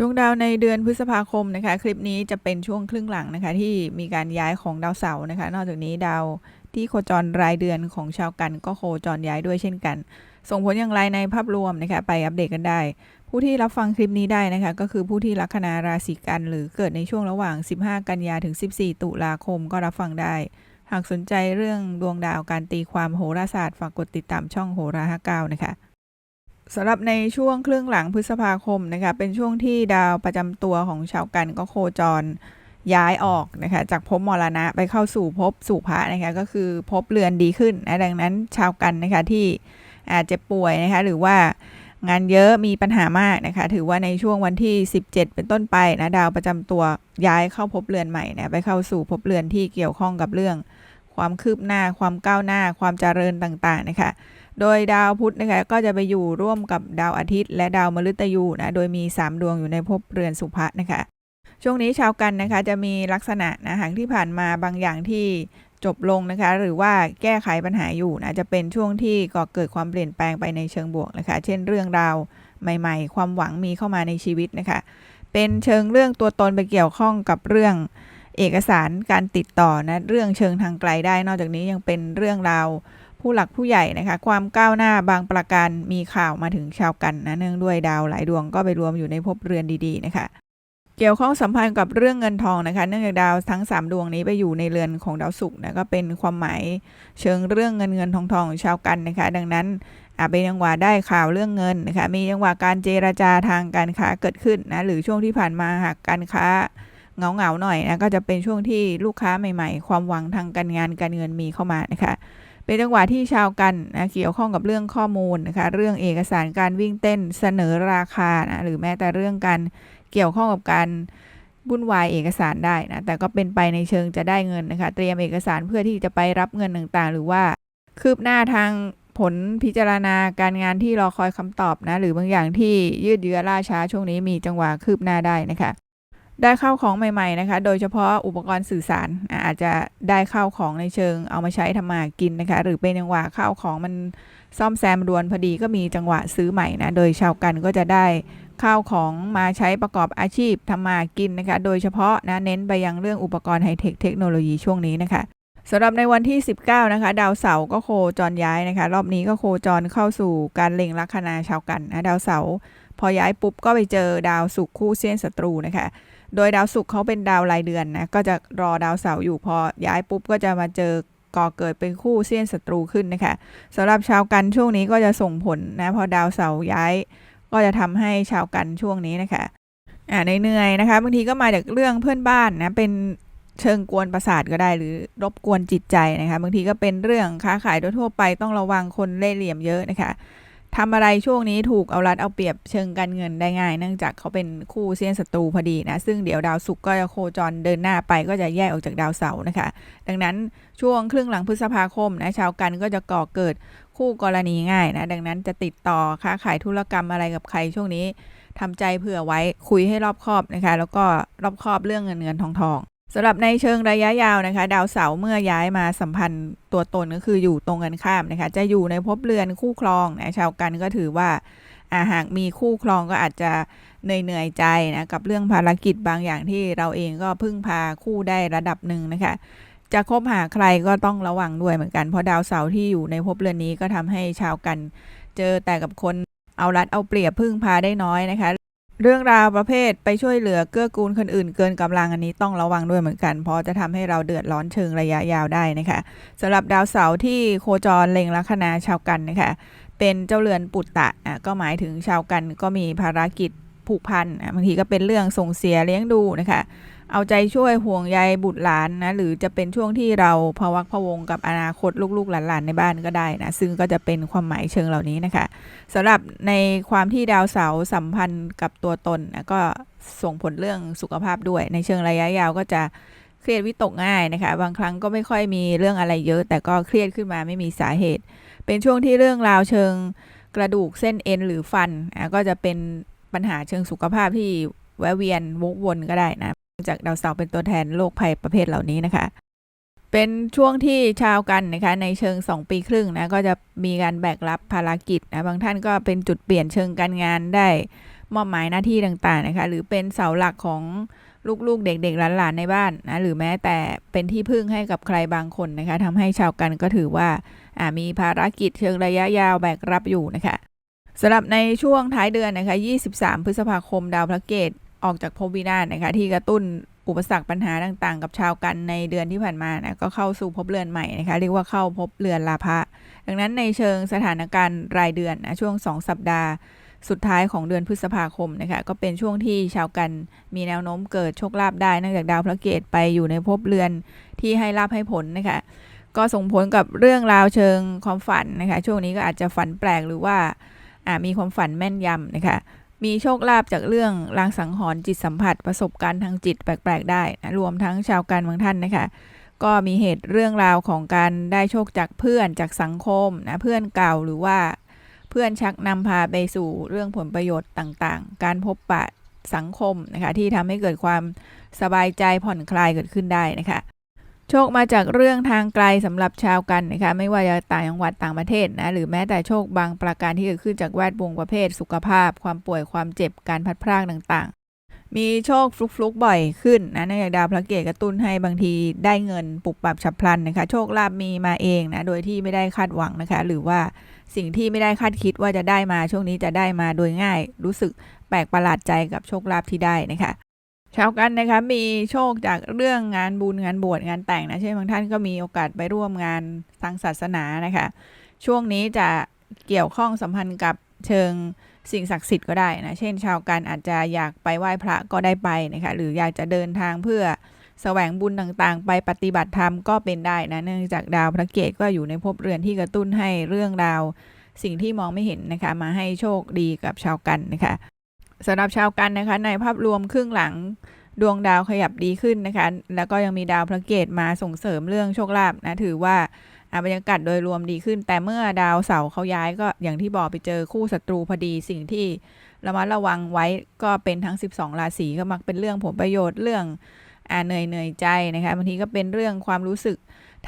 ดวงดาวในเดือนพฤษภาคมนะคะ คลิปนี้จะเป็นช่วงครึ่งหลังนะคะ ที่มีการย้ายของดาวเสาร์นะคะ นอกจากนี้ดาวที่โคจรรายเดือนของชาวกันก็โคจรย้ายด้วยเช่นกัน ส่งผลอย่างไรในภาพรวมนะคะ ไปอัปเดตกันได้ ผู้ที่รับฟังคลิปนี้ได้นะคะ ก็คือผู้ที่ลัคนาราศีกัน หรือเกิดในช่วงระหว่าง 15 กันยาถึง 14 ตุลาคมก็รับฟังได้ หากสนใจเรื่องดวงดาวการตีความโหราศาสตร์ฝากกดติดตามช่องโหราห้าเก้านะคะ สำหรับในช่วงครึ่งหลังพฤษภาคมนะคะเป็นช่วงที่ดาวประจำตัวของชาวกันก็โคจรย้ายออกนะคะจากภพมรณะไปเข้าสู่ภพสู่พระนะคะก็คือภพเรือนดีขึ้นนะดังนั้นชาวกันนะคะที่อาจจะป่วยนะคะหรือว่างานเยอะมีปัญหามากนะคะ ถือว่าในช่วงวันที่ 17 เป็นต้นไปนะดาวประจำตัวย้ายเข้าภพเรือนใหม่นะไปเข้าสู่ภพเรือนที่เกี่ยวข้องกับเรื่อง ความคืบหน้าความก้าวหน้าความเจริญต่างๆนะคะ โดยดาวพุธนะคะก็จะไปอยู่ร่วมกับดาวอาทิตย์ และดาวมฤตยูนะโดยมี 3 ดวงอยู่ในภพเรือนสุภะนะคะช่วงนี้ชาวกันนะคะจะมีลักษณะนะหากที่ผ่านมาบางอย่างที่จบลงนะคะ หรือว่าแก้ไขปัญหาอยู่นะจะเป็นช่วงที่ก่อเกิดความเปลี่ยนแปลงไปในเชิงบวกนะคะ เช่นเรื่องราวใหม่ ๆ ความหวังมีเข้ามาในชีวิตนะคะ เป็นเชิงเรื่องตัวตนไปเกี่ยวข้องกับเรื่องเอกสารการติดต่อนะเรื่องเชิงทางไกลได้ นอกจากนี้ยังเป็นเรื่องราว ผู้หลักผู้ใหญ่นะคะ ความก้าวหน้าบางประการมีข่าวมาถึงชาวกันนะเนื่องด้วยดาวหลายดวงก็ไปรวมอยู่ในภพเรือนดีๆนะคะ เกี่ยวข้องสัมพันธ์กับเรื่องเงินทองนะคะ เนื่องจากดาวทั้ง 3 ดวงนี้ไปอยู่ในเรือนของดาวศุกร์นะก็เป็นความหมายเชิงเรื่องเงินเงินทองทองของชาวกันนะคะ ดังนั้นอาจเป็นจังหวะได้ข่าวเรื่องเงินนะคะ มีจังหวะการเจราจาทางการค้าเกิดขึ้นนะหรือช่วงที่ผ่านมาหากการค้าเงาเงาๆหน่อยนะก็จะเป็นช่วงที่ลูกค้าใหม่ ๆ ความหวังทางการงานการเงินมีเข้ามานะคะ เป็นจังหวะที่ชาวกันนะเกี่ยวข้องกับเรื่องข้อมูลนะคะเรื่องเอกสารการวิ่งเต้นเสนอราคานะหรือแม้แต่เรื่องการเกี่ยวข้องกับการวุ่นวายเอกสารได้นะแต่ก็เป็นไปในเชิงจะได้เงินนะคะเตรียมเอกสารเพื่อที่จะไปรับเงินต่างๆ หรือว่าคืบหน้าทางผลพิจารณาการงานที่รอคอยคำตอบนะหรือบางอย่างที่ยืดเยื้อล่าช้าช่วงนี้มีจังหวะคืบหน้าได้นะคะ ได้เข้าของใหม่ๆนะคะ โดยเฉพาะอุปกรณ์สื่อสารอาจจะได้เข้าของในเชิงเอามาใช้ทำมาหากินนะคะ หรือเป็นจังหวะเข้าของมันซ่อมแซมรวนพอดีก็มีจังหวะซื้อใหม่นะ โดยชาวกันก็จะได้ข้าวของมาใช้ประกอบอาชีพทำมาหากินนะคะ โดยเฉพาะนะเน้นไปยังเรื่องอุปกรณ์ไฮเทคเทคโนโลยีช่วงนี้นะคะสำหรับในวันที่ 19 นะคะ ดาวเสาร์ก็โคจรย้ายนะคะ รอบนี้ก็โคจรเข้าสู่การเล็งลัคนาชาวกันนะดาวเสาร์พอย้ายปุ๊บก็ไปเจอดาวศุกคู่เส้นศัตรูนะคะ โดยดาวศุกร์เขาเป็นดาวรายเดือนนะ ก็จะรอดาวเสาร์อยู่พอย้ายปุ๊บก็จะมาเจอก่อเกิดเป็นคู่เสี้ยนศัตรูขึ้นนะคะสำหรับชาวกันช่วงนี้ก็จะส่งผลนะพอดาวเสาร์ย้าย ก็จะทำให้ชาวกันช่วงนี้นะคะอ่าเหนื่อยๆนะคะบางทีก็มาจากเรื่องเพื่อนบ้านนะเป็นเชิงกวนประสาทก็ได้หรือรบกวนจิตใจนะคะบางทีก็เป็นเรื่องค้าขายทั่วไปต้องระวังคนเล่ห์เหลี่ยมเยอะนะคะ ทำอะไรช่วงนี้ถูกเอารัดเอาเปรียบเชิงการเงินได้ง่าย เนื่องจากเขาเป็นคู่เซียนศัตรูพอดีนะ ซึ่งเดี๋ยวดาวศุกร์ก็จะโคจรเดินหน้าไปก็จะแยกออกจากดาวเสาร์นะคะ ดังนั้นช่วงครึ่งหลังพฤษภาคมนะชาวกันก็จะก่อเกิดคู่กรณีง่ายนะ ดังนั้นจะติดต่อค้าขายธุรกรรมอะไรกับใครช่วงนี้ทำใจเผื่อไว้คุยให้รอบคอบนะคะ แล้วก็รอบคอบเรื่องเงินเงินทองทอง สำหรับในเชิงระยะยาวนะคะ ดาวเสาร์เมื่อย้ายมาสัมพันธ์ตัวตนก็คืออยู่ตรงกันข้ามนะคะ จะอยู่ในภพเรือนคู่ครองนะชาวกันก็ถือว่าอาหากมีคู่ครองก็อาจจะเหนื่อยเหนื่อยใจนะกับเรื่องภารกิจบางอย่างที่เราเองก็พึ่งพาคู่ได้ระดับหนึ่งนะคะ จะคบหาใครก็ต้องระวังด้วยเหมือนกันเพราะดาวเสาร์ที่อยู่ในภพเรือนนี้ก็ทำให้ชาวกันเจอแต่กับคนเอารัดเอาเปรียบพึ่งพาได้น้อยนะคะ เรื่องราวประเภทไปช่วยเหลือเกื้อกูลคนอื่นเกินกำลังอันนี้ต้องระวังด้วยเหมือนกัน เพราะจะทำให้เราเดือดร้อนเชิงระยะยาวได้นะคะสำหรับดาวเสาร์ที่โคจรเล็งลัคนาชาวกันนะคะเป็นเจ้าเรือนปุตตะอะก็หมายถึงชาวกันก็มีภารกิจผูกพันบางทีก็เป็นเรื่องส่งเสียเลี้ยงดูนะคะ เอาใจช่วยห่วงใยบุตรหลานนะ หรือจะเป็นช่วงที่เราพวักพะวงกับอนาคตลูกๆหลานๆในบ้านก็ได้นะ ซึ่งก็จะเป็นความหมายเชิงเหล่านี้นะคะสำหรับในความที่ดาวเสาร์สัมพันธ์กับตัวตนนะก็ส่งผลเรื่องสุขภาพด้วย ในเชิงระยะยาวก็จะเครียดวิตกง่ายนะคะ บางครั้งก็ไม่ค่อยมีเรื่องอะไรเยอะ แต่ก็เครียดขึ้นมาไม่มีสาเหตุ เป็นช่วงที่เรื่องราวเชิงกระดูกเส้นเอ็นหรือฟันอะก็จะเป็นปัญหาเชิงสุขภาพที่แวะเวียนวกวนก็ได้นะ จากดาวเสาร์เป็นตัวแทนโรคภัยประเภทเหล่านี้นะคะ เป็นช่วงที่ชาวกันนะคะในเชิง 2 ปีครึ่งนะก็จะมีการแบกรับภารกิจนะบางท่านก็เป็นจุดเปลี่ยนเชิงการงานได้มอบหมายหน้าที่ต่างๆนะคะหรือเป็นเสาหลักของลูกๆ เด็กๆหลานๆในบ้านนะหรือแม้แต่เป็นที่พึ่งให้กับใครบางคนนะคะทำให้ชาวกันก็ถือว่ามีภารกิจเชิงระยะยาวแบกรับอยู่นะคะสำหรับในช่วงท้ายเดือนนะคะ 23 พฤษภาคมดาวพระเกต ออกจากภพวินาศนะคะที่กระตุ้นอุปสรรคปัญหาต่างๆ กับชาวกันในเดือนที่ผ่านมานะก็เข้าสู่ภพเรือนใหม่นะคะเรียกว่าเข้าภพเรือนลาภะดังนั้นในเชิงสถานการณ์รายเดือนนะช่วง 2 สัปดาห์ สุดท้ายของเดือนพฤษภาคมนะคะก็เป็นช่วงที่ชาวกันมีแนวโน้มเกิดโชคลาภได้เนื่องจากดาวพระเกตไปอยู่ในภพเรือนที่ให้ลาภให้ผลนะคะก็ส่งผลกับเรื่องราวเชิงความฝันนะคะช่วงนี้ก็อาจจะฝันแปลกหรือว่ามีความฝันแม่นยำนะคะ มีโชคลาภจากเรื่องลางสังหรณ์จิตสัมผัสประสบการณ์ทางจิตแปลก ๆ ได้นะรวมทั้งชาวการบางท่านนะคะ ก็มีเหตุเรื่องราวของการได้โชคจากเพื่อนจากสังคมนะเพื่อนเก่าหรือว่าเพื่อนชักนำพาไปสู่เรื่องผลประโยชน์ต่างๆ การพบปะสังคมนะคะที่ทำให้เกิดความสบายใจผ่อนคลายเกิดขึ้นได้นะคะ โชคมาจากเรื่องทางไกลสำหรับชาวกันนะคะไม่ว่าจะต่างจังหวัดต่างประเทศนะหรือแม้แต่โชคบางประการที่เกิดขึ้นจากแวดวงประเภท สุขภาพ ความป่วยความเจ็บการพัดพรากต่างๆ มีโชคฟลุกๆบ่อยขึ้นนะเนื่องจากดาวพระเกตกระตุ้นให้บางทีได้เงินปุบปับฉับพลันนะคะโชคลาภมีมาเองนะโดยที่ไม่ได้คาดหวังนะคะหรือว่าสิ่งที่ไม่ได้คาดคิดว่าจะได้มาช่วงนี้จะได้มาโดยง่าย รู้สึกแปลกประหลาดใจกับโชคลาภที่ได้นะคะ ชาวกันนะคะมีโชคจากเรื่องงานบุญงานบวชงานแต่งนะเช่นบางท่านก็มีโอกาสไปร่วมงานทางศาสนานะคะ ช่วงนี้จะเกี่ยวข้องสัมพันธ์กับเชิงสิ่งศักดิ์สิทธิ์ก็ได้นะ เช่น ชาวกันอาจจะอยากไปไหว้พระก็ได้ไปนะคะหรืออยากจะเดินทางเพื่อแสวงบุญต่างๆ ไปปฏิบัติธรรมก็เป็นได้นะเนื่องจากดาวพระเกตก็อยู่ในภพเรือนที่กระตุ้นให้เรื่องราว สิ่งที่มองไม่เห็นนะคะมาให้โชคดีกับชาวกันนะคะ สำหรับชาวกันนะคะ ในภาพรวมครึ่งหลังดวงดาวขยับดีขึ้นนะคะ แล้วก็ยังมีดาวพระเกตมาส่งเสริมเรื่องโชคลาภนะ ถือว่าบรรยากาศโดยรวมดีขึ้น แต่เมื่อดาวเสาร์เขาย้ายก็อย่างที่บอกไปเจอคู่ศัตรูพอดี สิ่งที่ระมัดระวังไว้ก็เป็นทั้ง 12 ราศีก็มักเป็นเรื่องผลประโยชน์เรื่องอ่าเหนื่อยเหนื่อยใจนะคะบางทีก็เป็นเรื่องความรู้สึก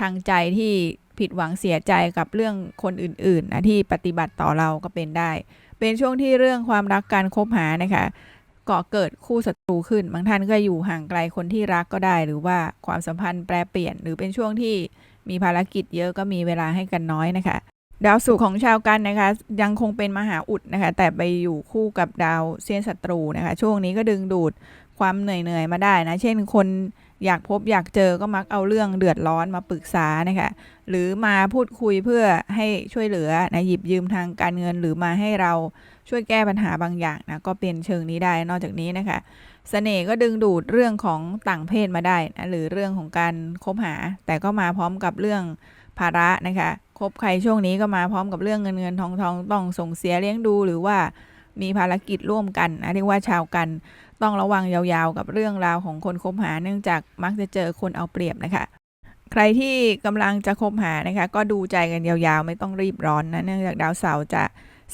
ทางใจที่ผิดหวังเสียใจกับเรื่องคนอื่นๆนะที่ปฏิบัติต่อเราก็เป็นได้ เป็นช่วงที่เรื่องความรักการคบหานะคะก่อเกิดคู่ศัตรูขึ้น บางท่านก็อยู่ห่างไกลคนที่รักก็ได้ หรือว่าความสัมพันธ์แปรเปลี่ยน หรือเป็นช่วงที่มีภารกิจเยอะก็มีเวลาให้กันน้อยนะคะ ดาวศุกร์ของชาวกันนะคะ ยังคงเป็นมหาอุดนะคะ แต่ไปอยู่คู่กับดาวเซียนศัตรูนะคะ ช่วงนี้ก็ดึงดูดความเหนื่อยๆมาได้นะ เช่นคน อยากพบอยากเจอก็มักเอาเรื่องเดือดร้อนมาปรึกษานะคะหรือมาพูดคุยเพื่อให้ช่วยเหลือนะหยิบยืมทางการเงิน หรือมาให้เราช่วยแก้ปัญหาบางอย่างนะก็เป็นเชิงนี้ได้นอกจากนี้นะคะเสน่ห์ก็ดึงดูดเรื่องของต่างเพศมาได้นะหรือเรื่องของการคบหา แต่ก็มาพร้อมกับเรื่องภาระนะคะคบใครช่วงนี้ก็มาพร้อมกับเรื่องเงินเงินทองทองต้องส่งเสียเลี้ยงดูหรือว่า มีภารกิจร่วมกันนะเรียกว่าชาวกัน ต้องระวังยาวๆ กับเรื่องราวของคนคบหาเนื่องจากมักจะเจอคนเอาเปรียบนะคะใครที่กำลังจะคบหานะคะ ก็ดูใจกันยาวๆ ไม่ต้องรีบร้อนนะเนื่องจากดาวเสาร์จะ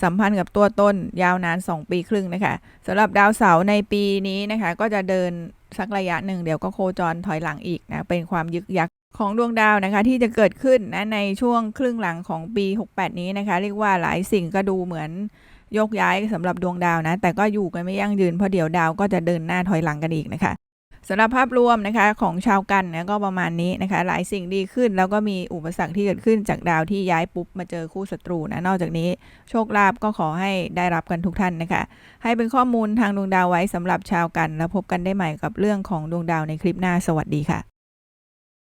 สัมพันธ์กับตัวต้นยาวนาน 2 ปีครึ่งนะคะสำหรับดาวเสาร์ในปีนี้นะคะ ก็จะเดินสักระยะหนึ่งเดี๋ยวก็โคจรถอยหลังอีกนะเป็นความยึกยักของดวงดาวนะคะ ที่จะเกิดขึ้นนะในช่วงครึ่งหลังของปี 68 นี้นะคะ เรียกว่าหลายสิ่งก็ดูเหมือน ยกย้ายสำหรับดวงดาวนะ แต่ก็อยู่กันไม่ยั่งยืนเพราะเดี๋ยวดาวก็จะเดินหน้าถอยหลังกันอีกนะคะสำหรับภาพรวมนะคะของชาวกันนะก็ประมาณนี้นะคะ หลายสิ่งดีขึ้นแล้วก็มีอุปสรรคที่เกิดขึ้นจากดาวที่ย้ายปุ๊บมาเจอคู่ศัตรูนะนอกจากนี้โชคลาภก็ขอให้ได้รับกันทุกท่านนะคะ ให้เป็นข้อมูลทางดวงดาวไว้สำหรับชาวกัน แล้วพบกันได้ใหม่กับเรื่องของดวงดาวในคลิปหน้าสวัสดีค่ะ